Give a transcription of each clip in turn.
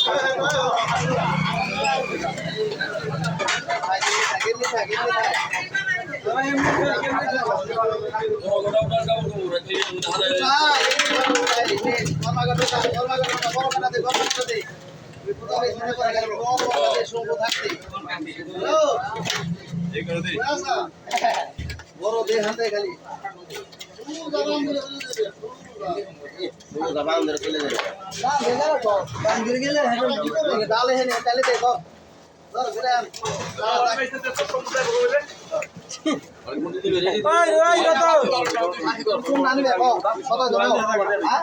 বড় দেহ হাতে খালি। ওই ওই কত কোন নানি দেখো কত জমা হ্যাঁ?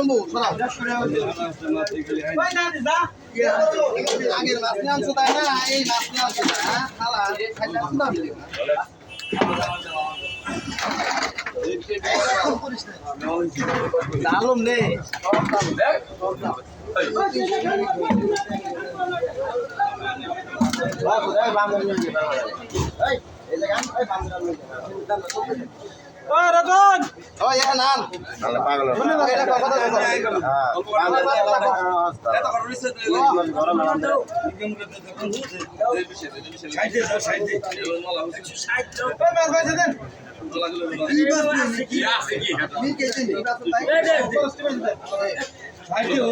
শোনো আগের মাছ নিয়ে আনছো তাই এই মাছ নিয়ে আনছো হ্যাঁ ও রতন ও এখানে নান তাহলে পাগল এটা কথা বলছো হ্যাঁ পাগল এটা করো রিসেট গরম না মিডিয়াম করে দেখুন এই বিষয়ে এই বিষয়ে সাইড দাও সাইড দাও মালা হচ্ছে সাইড দাও মাল কইছে দেন সাইড দাও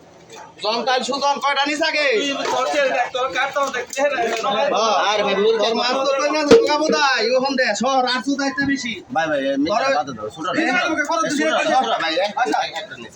দমকাল সুদম কয়টা নিস আগে আর ভাই মূল তোর মাছ তোর না দমকা বোধাই ওখান দে শহর আর সুদাইতে বেশি ভাই ভাই মিটা বাদ দাও সুটা ভাই ভাই আচ্ছা একটা নিস